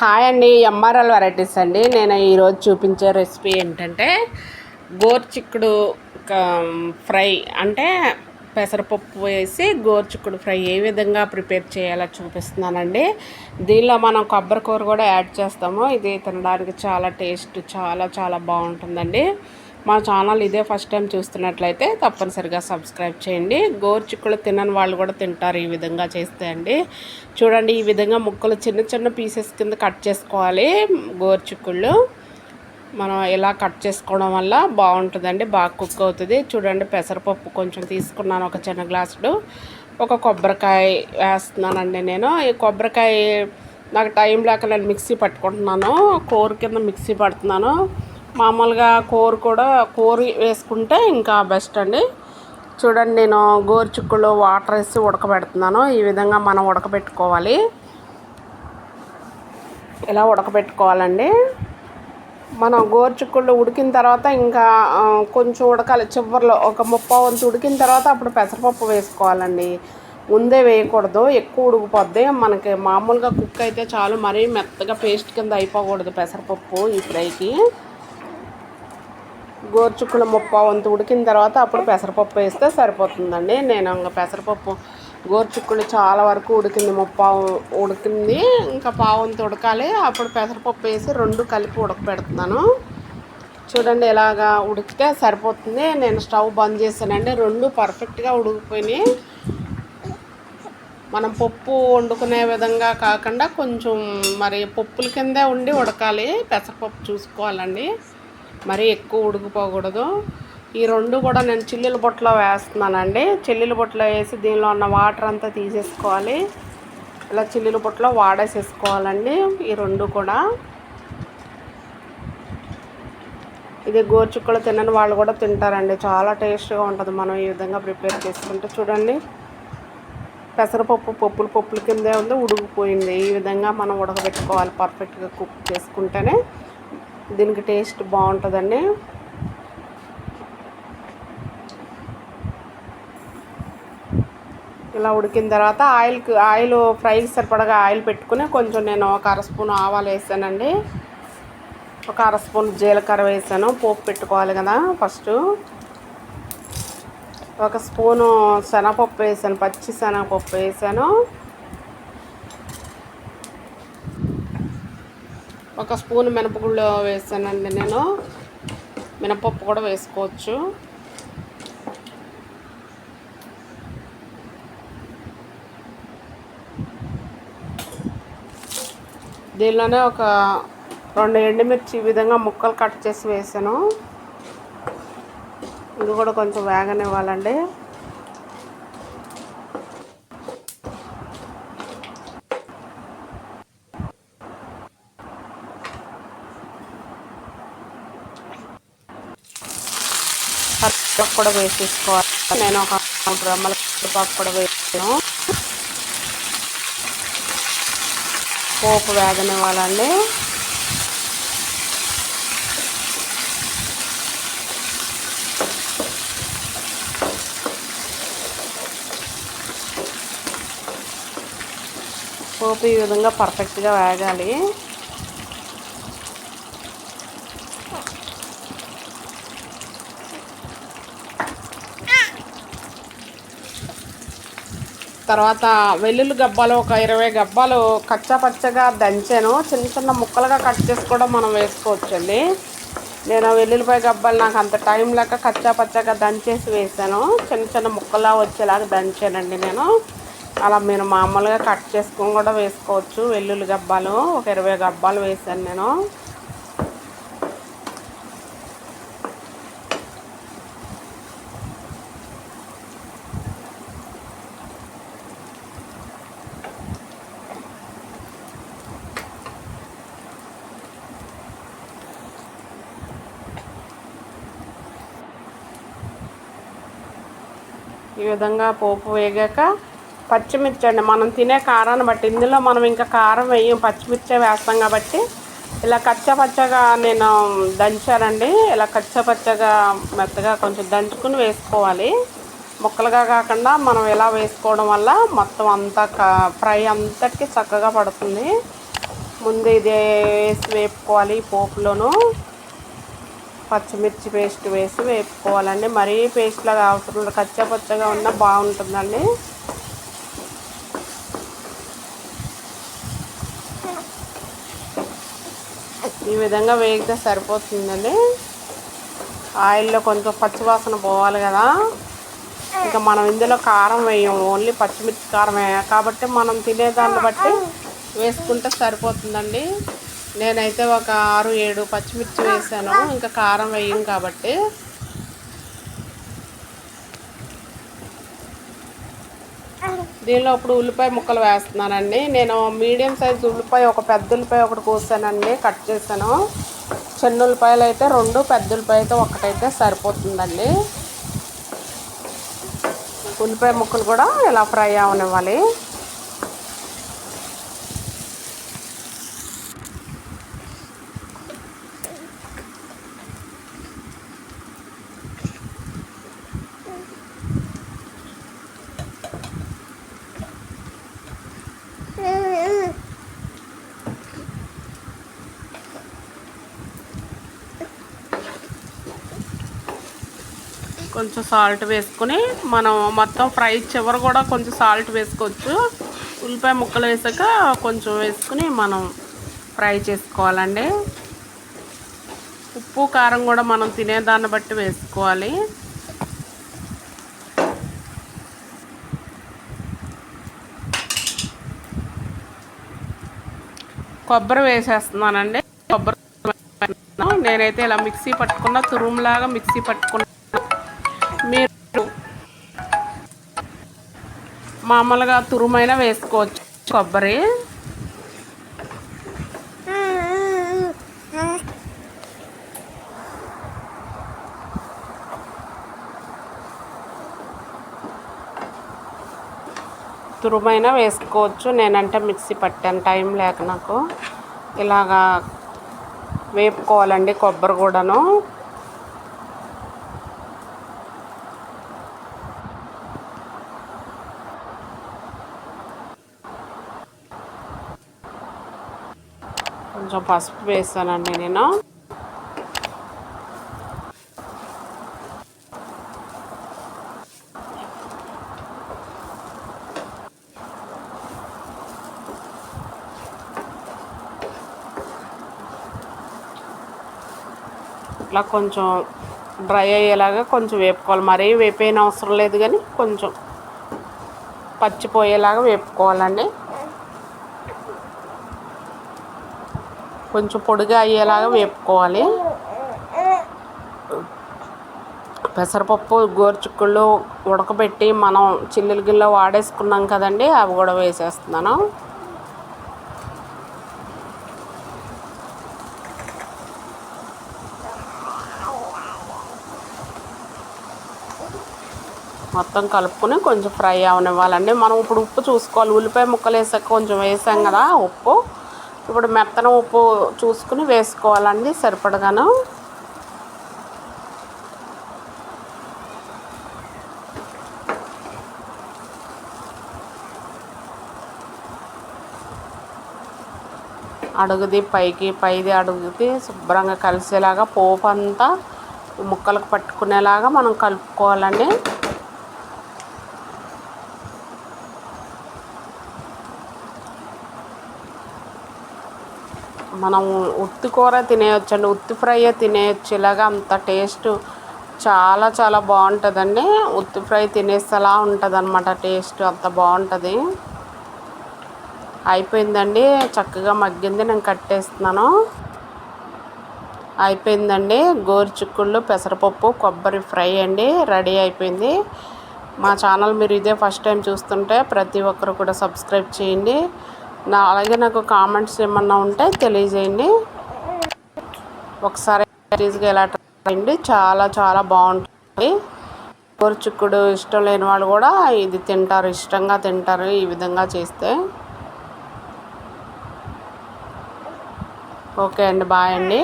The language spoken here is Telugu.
హాయ్ అండి ఎంఆర్ఎల్ వెరైటీస్ అండి. నేను ఈరోజు చూపించే రెసిపీ ఏంటంటే గోర్చిక్కుడు ఫ్రై అంటే పెసరపప్పు వేసి గోర్చిక్కుడు ఫ్రై ఏ విధంగా ప్రిపేర్ చేయాలో చూపిస్తున్నానండి. దీనిలో మనం కొబ్బరి కూర కూడా యాడ్ చేస్తాము. ఇది తినడానికి చాలా టేస్ట్ చాలా చాలా బాగుంటుందండి. మా ఛానల్ ఇదే ఫస్ట్ టైం చూస్తున్నట్లయితే తప్పనిసరిగా సబ్స్క్రైబ్ చేయండి. గోరుచిక్కులు తినని వాళ్ళు కూడా తింటారు ఈ విధంగా చేస్తే అండి. చూడండి ఈ విధంగా ముక్కలు చిన్న చిన్న పీసెస్ కింద కట్ చేసుకోవాలి. గోరుచిక్కుళ్ళు మనం ఇలా కట్ చేసుకోవడం వల్ల బాగుంటుందండి బాగా కుక్ అవుతుంది. చూడండి పెసరపప్పు కొంచెం తీసుకున్నాను ఒక చిన్న గ్లాసుడు ఒక కొబ్బరికాయ వేస్తున్నానండి నేను. ఈ కొబ్బరికాయ నాకు టైం లేక నేను మిక్సీ పట్టుకుంటున్నాను. కూర కింద మిక్సీ పడుతున్నాను. మామూలుగా కూర కూడా కూర వేసుకుంటే ఇంకా బెస్ట్ అండి. చూడండి నేను గోరుచుక్కులు వాటర్ వేసి ఉడకబెడుతున్నాను. ఈ విధంగా మనం ఉడకబెట్టుకోవాలి. ఇలా ఉడకబెట్టుకోవాలండి? మనం గోరుచుక్కుళ్ళు ఉడికిన తర్వాత ఇంకా కొంచెం ఉడకాలి. చివరిలో ఒక ముప్పై వంతు ఉడికిన తర్వాత అప్పుడు పెసరపప్పు వేసుకోవాలండి. ముందే వేయకూడదు. ఎక్కువ ఉడికిపోద్ది. మనకి మామూలుగా కుక్ అయితే చాలు. మరీ మెత్తగా పేస్ట్ కింద అయిపోకూడదు పెసరపప్పు ఈ ఫ్రైకి. గోరుచుక్కుల ముప్ప వంతు ఉడికిన తర్వాత అప్పుడు పెసరపప్పు వేస్తే సరిపోతుందండి. నేను ఇంకా పెసరపప్పు గోరుచుక్కులు చాలా వరకు ఉడికింది ముప్ప ఉడికింది. ఇంకా పావంతు ఉడకాలి. అప్పుడు పెసరపప్పు వేసి రెండు కలిపి ఉడకపెడుతున్నాను చూడండి ఇలాగా ఉడికితే సరిపోతుంది. నేను స్టవ్ బంద్ చేశానండి. రెండు పర్ఫెక్ట్గా ఉడికిపోయినాయి. మనం పప్పు వండుకునే విధంగా కాకుండా కొంచెం మరి పప్పుల కిందే ఉండి ఉడకాలి. పెసరపప్పు చూసుకోవాలండి. మరీ ఎక్కువ ఉడికిపోకూడదు. ఈ రెండు కూడా నేను చిల్లుల బొట్టలో వేస్తున్నానండి. చిల్లుల బొట్టలో వేసి దీనిలో ఉన్న వాటర్ అంతా తీసేసుకోవాలి. ఇలా చిల్లుల బొట్టలో వాడేసేసుకోవాలండి ఈ రెండు కూడా. ఇది గోరుచుక్కలు తినని వాళ్ళు కూడా తింటారండి. చాలా టేస్ట్గా ఉంటుంది. మనం ఈ విధంగా ప్రిపేర్ చేసుకుంటే చూడండి. పెసరపప్పు పప్పులు పప్పుల కిందే ఉంది ఉడికిపోయింది. ఈ విధంగా మనం ఉడకబెట్టుకోవాలి. పర్ఫెక్ట్గా కుక్ చేసుకుంటేనే. దీనికి టేస్ట్ బాగుంటుందండి. ఇలా ఉడికిన తర్వాత ఆయిల్కి ఆయిల్ ఫ్రైకి సరిపడగా ఆయిల్ పెట్టుకుని కొంచెం నేను ఒక అర స్పూన్ ఆవాలు వేసానండి. ఒక అర స్పూన్ జీలకర్ర వేసాను. పోపు పెట్టుకోవాలి కదా ఫస్ట్. ఒక స్పూను శనగపప్పు వేసాను. పచ్చి శనగపప్పు వేసాను. ఒక స్పూన్ మినపగుళ్ళు వేసానండి నేను. మినపప్పు కూడా వేసుకోవచ్చు. దీనిలోనే ఒక రెండు ఎండుమిర్చి ఈ విధంగా ముక్కలు కట్ చేసి వేసాను. ఇది కూడా కొంచెం వేగనివ్వాలండి కరివేపాకు కూడా వేసేసుకోవాలి. నేను ఒక మూడు రమ్మల కరివేపాకు కూడా వేసాను. పోపు వేగనివ్వాలండి. పోపు ఈ విధంగా పర్ఫెక్ట్గా వేగాలి. తర్వాత వెల్లుల్లి గబ్బాలు ఒక ఇరవై గబ్బాలు కచ్చా పచ్చగా దంచాను. చిన్న చిన్న ముక్కలుగా కట్ చేసి కూడా మనం వేసుకోవచ్చండి. నేను వెల్లుల్లిపాయ గబ్బాలు నాకు అంత టైం లేక కచ్చా పచ్చగా దంచేసి వేసాను. చిన్న చిన్న ముక్కలా వచ్చేలాగా దంచానండి నేను. అలా మీరు మామూలుగా కట్ చేసుకొని కూడా వేసుకోవచ్చు. వెల్లుల్లి గబ్బాలు ఒక ఇరవై గబ్బాలు వేసాను నేను. ఈ విధంగా పోపు వేగాక పచ్చిమిర్చి అండి. మనం తినే కారాన్ని బట్టి ఇందులో మనం ఇంకా కారం వేయం పచ్చిమిర్చి వేస్తాం కాబట్టి. ఇలా కచ్చపచ్చగా నేను దంచానండి. ఇలా కచ్చపచ్చగా మెత్తగా కొంచెం దంచుకుని వేసుకోవాలి. ముక్కలుగా కాకుండా మనం ఇలా వేసుకోవడం వల్ల మొత్తం అంతా ఫ్రై అంతటికి చక్కగా పడుతుంది. ముందు ఇది వేసి వేపుకోవాలి పోపులోను. పచ్చిమిర్చి పేస్ట్ వేసి వేపుకోవాలండి. మరీ పేస్ట్లాగా అవసరం లేదు. కచ్చా పచ్చగా ఉన్నా బాగుంటుందండి. ఈ విధంగా వేగితే సరిపోతుందండి. ఆయిల్లో కొంచెం పచ్చివాసన పోవాలి కదా. ఇంకా మనం ఇందులో కారం వేయము ఓన్లీ పచ్చిమిర్చి కారం వేయం. కాబట్టి మనం తినేదాన్ని బట్టి వేసుకుంటే సరిపోతుందండి. నేనైతే ఒక ఆరు ఏడు పచ్చిమిర్చి వేసాను. ఇంకా కారం వేయం కాబట్టి. దీనిలో ఇప్పుడు ఉల్లిపాయ ముక్కలు వేస్తున్నానండి. నేను మీడియం సైజ్ ఉల్లిపాయ ఒక పెద్ద ఉల్లిపాయ ఒకటి కోసానండి. కట్ చేశాను. చిన్న ఉల్లిపాయలు అయితే రెండు పెద్ద ఉల్లిపాయ అయితే ఒకటైతే సరిపోతుందండి. ఉల్లిపాయ ముక్కలు కూడా ఇలా ఫ్రై అవనివ్వాలి. కొంచెం సాల్ట్ వేసుకొని మనం మొత్తం ఫ్రై చివరి కూడా కొంచెం సాల్ట్ వేసుకోవచ్చు. ఉల్లిపాయ ముక్కలు వేసాక కొంచెం వేసుకుని మనం ఫ్రై చేసుకోవాలండి. ఉప్పు కారం కూడా మనం తినేదాన్ని బట్టి వేసుకోవాలి. కొబ్బరి వేసేస్తున్నానండి. కొబ్బరి నేనైతే ఇలా మిక్సీ పట్టుకున్న తురుములాగా మిక్సీ పట్టుకున్నా మామూలుగా తురుమైన వేసుకోవచ్చు. కొబ్బరి. తురుమైన వేసుకోవచ్చు. నేనంటే మిక్సీ పట్టాను. టైం లేక నాకు ఇలాగా వేపుకోవాలండి కొబ్బరి కూడాను. కొంచెం పసుపు వేస్తానండి నేను. ఇట్లా కొంచెం డ్రై అయ్యేలాగా కొంచెం వేపుకోవాలి. మరీ వేపేయన అవసరం లేదు కానీ కొంచెం పచ్చిపోయేలాగా వేపుకోవాలండి. కొంచెం పొడిగా అయ్యేలాగా వేపుకోవాలి. పెసరపప్పు గోరుచుక్కుళ్ళు ఉడకబెట్టి మనం చిల్లుల గిల్ల వాడేసుకున్నాం కదండి అవి కూడా వేసేస్తున్నాను. మొత్తం కలుపుకొని కొంచెం ఫ్రై అవనివ్వాలండి. మనం ఇప్పుడు ఉప్పు చూసుకోవాలి. ఉల్లిపాయ ముక్కలు వేసాక కొంచెం వేసాం కదా ఉప్పు. ఇప్పుడు మెత్తన ఉప్పు చూసుకుని వేసుకోవాలండి సరిపడగాను. అడుగుది పైకి పైది అడుగుది శుభ్రంగా కలిసేలాగా పోపు అంతా ముక్కలకు పట్టుకునేలాగా మనం కలుపుకోవాలండి. మనం ఉత్తి కూర తినేయచ్చు అండి ఉత్తి ఫ్రై తినేయచ్చు. ఇలాగ అంత టేస్ట్ చాలా చాలా బాగుంటుందండి. ఉత్తి ఫ్రై తినేస్తేలా ఉంటుంది అనమాట టేస్ట్. అంత బాగుంటుంది. అయిపోయిందండి. చక్కగా మగ్గింది. నేను కట్టేస్తున్నాను. అయిపోయిందండి. గోరుచిక్కుళ్ళు పెసరపప్పు కొబ్బరి ఫ్రై అండి. రెడీ అయిపోయింది. మా ఛానల్ మీరు ఇదే ఫస్ట్ టైం చూస్తుంటే ప్రతి ఒక్కరు కూడా సబ్స్క్రైబ్ చేయండి. నా అలాగే నాకు కామెంట్స్ ఏమన్నా ఉంటే తెలియజేయండి. ఒకసారి ఈజీగా ఎలా చేయండి చాలా చాలా బాగుంటుంది. గోరుచిక్కుడు ఇష్టం లేని వాళ్ళు కూడా ఇది తింటారు ఇష్టంగా తింటారు ఈ విధంగా చేస్తే. ఓకే అండి బాయ్ అండి.